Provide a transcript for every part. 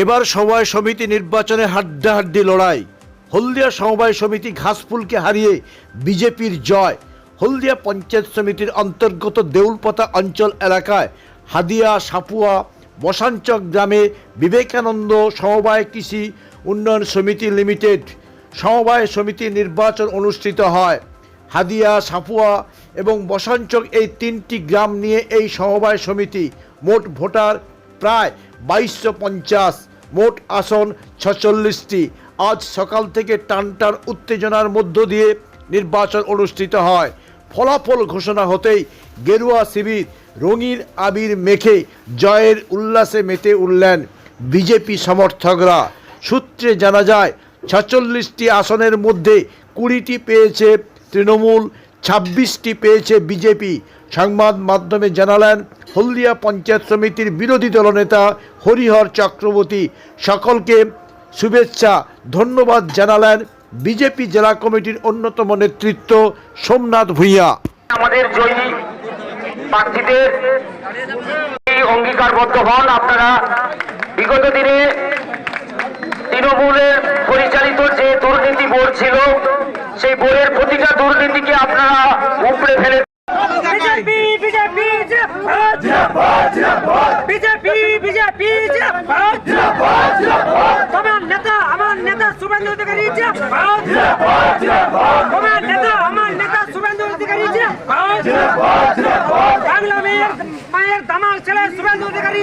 এবার সমবায় সমিতি নির্বাচনে হাড্ডাহাড্ডি লড়াই। হলদিয়া সমবায় সমিতি ঘাসফুলকে হারিয়ে বিজেপির জয়। হলদিয়া পঞ্চায়েত সমিতির অন্তর্গত দেউলপতা অঞ্চল এলাকায় হাদিয়া, সাপুয়া বসাঞ্চক গ্রামে বিবেকানন্দ সমবায় কৃষি উন্নয়ন সমিতি লিমিটেড সমবায় সমিতি নির্বাচন অনুষ্ঠিত হয়। হাদিয়া, সাপুয়া এবং বসাঞ্চক এই তিনটি গ্রাম নিয়ে এই সমবায় সমিতি মোট ভোটার প্রায় বাইশশো পঞ্চাশ, মোট আসন ছচল্লিশটি। আজ সকাল থেকে টান টান উত্তেজনার মধ্য দিয়ে নির্বাচন অনুষ্ঠিত হয়। ফলাফল ঘোষণা হতেই গেরুয়া শিবির রঙিন আবির মেখে জয়ের উল্লাসে মেতে উঠলেন বিজেপি সমর্থকরা। সূত্রে জানা যায়, ছচল্লিশটি আসনের মধ্যে কুড়িটি পেয়েছে তৃণমূল, ছাব্বিশটি পেয়েছে বিজেপি। সংবাদ মাধ্যমে জানালেন, হলদিয়া পঞ্চায়েত সমিতির বিরোধী দলনেতা হরিহর চক্রবর্তী সকলকে শুভেচ্ছা, ধন্যবাদ জানালেন বিজেপি জেলা কমিটির অন্যতম নেতৃত্ব সোমনাথ ভূঁইয়া। আমাদের জয়ী প্রার্থীদের অঙ্গীকারবদ্ধ হন আপনারা। বিগত দিনে তৃণমূলের পরিচালিত যে দুর্নীতি বোর্ড ছিল, সেই বোর্ডের প্রতিটা দুর্নীতিকে আপনারা উপড়ে ফেলে বিজেপি বিজেপি জিন্দাবাদ বিজেপি বিজেপি জিন্দাবাদ তোমার নেতা আমার নেতা শুভেন্দু অধিকারী তোমার নেতা, আমার নেতা শুভেন্দু অধিকারী বাংলা মেয়ের, মায়ের দামাল ছেলে শুভেন্দু অধিকারী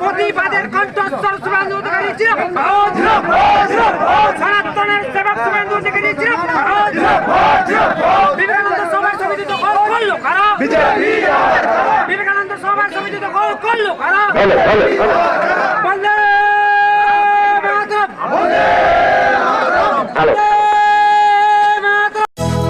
প্রতিবাদের কণ্ঠস্বর শুভেন্দু অধিকারী সনাতনের সেবক শুভেন্দু অধিকারী বিবেকানন্দ সমাজ সমিতি তো কল করল কারা বিবেকানন্দ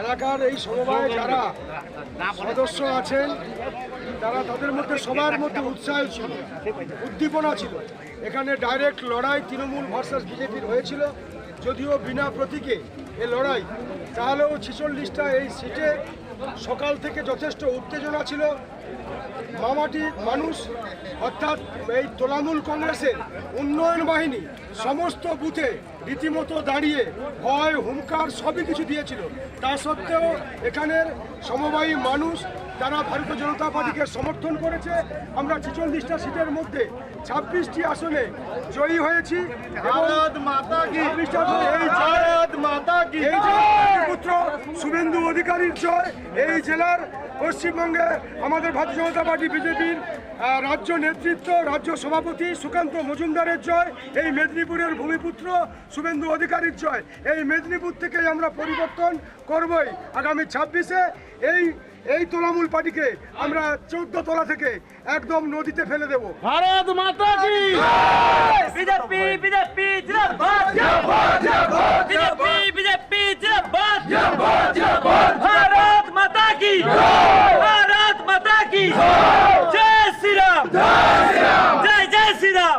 এলাকার এই সমবায় যারা সদস্য আছেন, তারা তাদের মধ্যে সবার মধ্যে উৎসাহ ছিল, উদ্দীপনা ছিল। এখানে ডাইরেক্ট লড়াই তৃণমূল ভার্সাস বিজেপির হয়েছিল, যদিও বিনা প্রতীকে এ লড়াই। তাহলেও ছেচল্লিশটা এই সিটে সকাল থেকে যথেষ্ট উত্তেজনা ছিল। মামাটি মানুষ অর্থাৎ এই তোলামূল কংগ্রেসের উন্নয়ন বাহিনী সমস্ত বুথে রীতিমতো দাঁড়িয়ে ভয় হুঙ্কার সবই কিছু দিয়েছিল। তা সত্ত্বেও এখানের সমবায়ী মানুষ তারা ভারতীয় জনতা পার্টিকে সমর্থন করেছে আমরা ছেচল্লিশটা সিটের মধ্যে ছাব্বিশটি আসনে জয়ী হয়েছি আসনে এই এই জেলার পুত্র শুভেন্দু অধিকারীর জয় এই জেলার পশ্চিমবঙ্গে আমাদের ভারতীয় জনতা পার্টি বিজেপির রাজ্য নেতৃত্ব রাজ্য সভাপতি সুকান্ত মজুমদারের জয় এই মেদিনীপুরের ভূমিপুত্র শুভেন্দু অধিকারীর জয়। এই মেদিনীপুর থেকে আমরা পরিবর্তন করবই। আগামী ছাব্বিশে এই এই তোলামূল পার্টিকে আমরা চোদ্দ তলা থেকে একদম নদীতে ফেলে দেব। বিজেপি বিজেপি জিন্দাবাদ! বিজেপি বিজেপি জিন্দাবাদ ভারত মাতা কি ভারত মাতা কি জয় শ্রীরাম জয় জয় শ্রীরাম